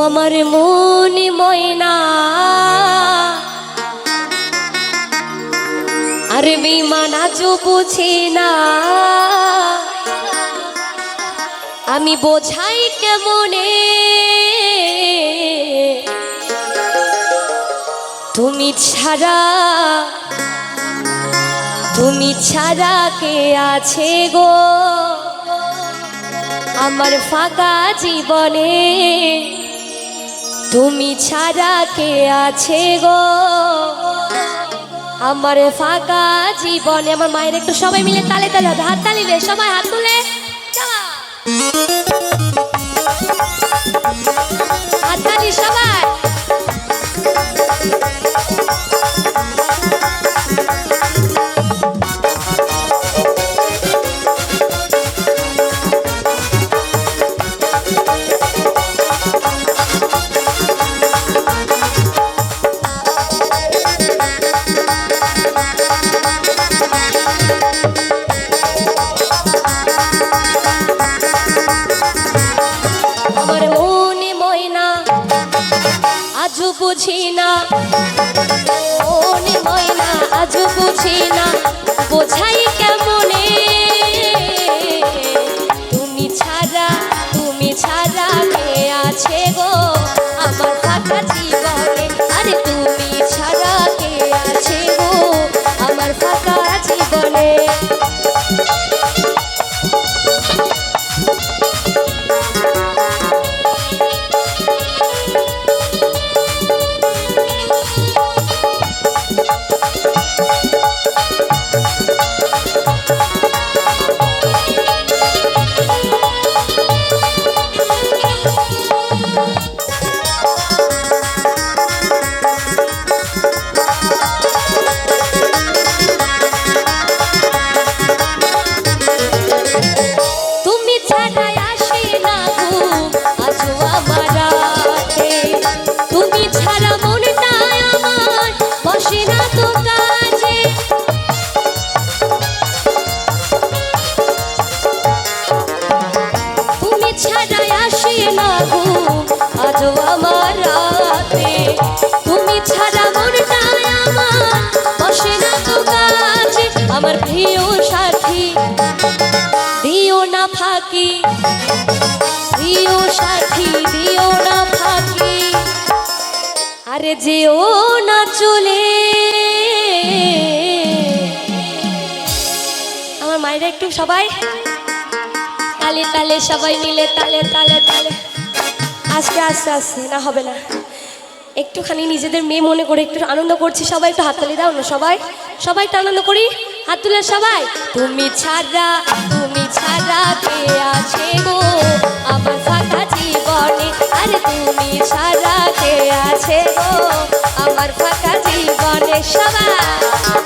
আমার মনে ময়না। আরে বেমান আজও বোঝে না। আমি বোঝাই কেমনে? তুমি ছাড়া তুমি ছাড়া কে আছে গো? আমার ফাঁকা জীবনে। তুমি ছাড়া কে আছে গো আমার ফাঁকা জীবনে আমার মায়ের একটু সবাই মিলে তালে তালে। হাত তালিবে সবাই হাত তুলে ময়না আজ বুঝি না বোঝাই তুমি ছাড়া আমার বসে না প্রিয় সাথী, দিও না ফাঁকি। দিও সাথী, দিও না ফাঁকি। আরে যেও না চলে। আমার মায়েরা একটু সবাই, তালে তালে সবাই মিলে তালে তালে তালে। আস্তে আস্তে আস্তে না হবে না। একটুখানি নিজেদের মেয়ে মনে করে একটু আনন্দ করছি। সবাই একটু হাততালি দাও না, সবাই। সবাই একটু আনন্দ করি। হাত তুলে সবাই। তুমি ছাড়া তুমি ছাড়া কে আছে গো? আমার ফাঁকা জীবনে। আরে তুমি ছাড়া কে আছে গো? আমার ফাঁকা জীবনে সবাই।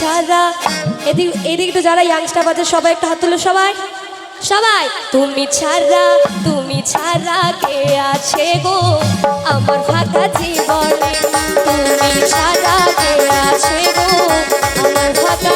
ছাড়া। এদিক এদিক তো যারা ইয়াংস্টার বাজে, সবাই একটা হাত তুলো, সবাই। সবাই। তুমি ছাড়া তুমি ছাড়া কে আছে গো? আমার ফাঁকা জীবনে তুমি ছাড়া কে আছে গো? আমার ফাঁকা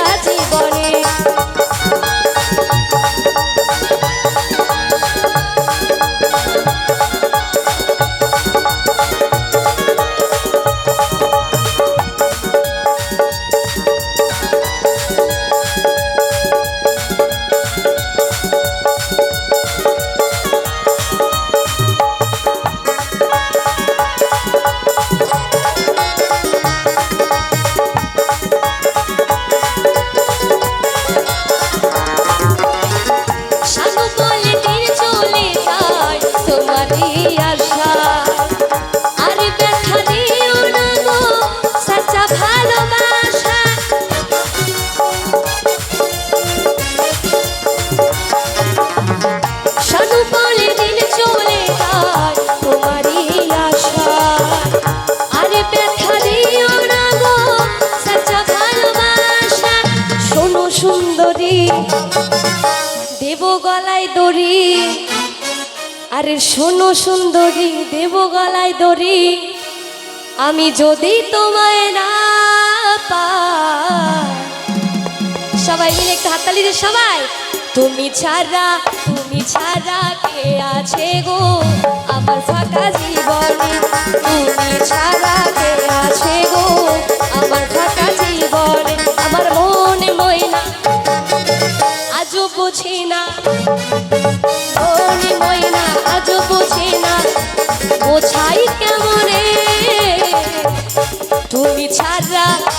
আরে শোনো সুন্দরী দেব গলায় দড়ি আমি যদি তোমায় না সবাই মিলে একটু হাততালি সবাই। তুমি ছাড়া তুমি ছাড়া কে আছে?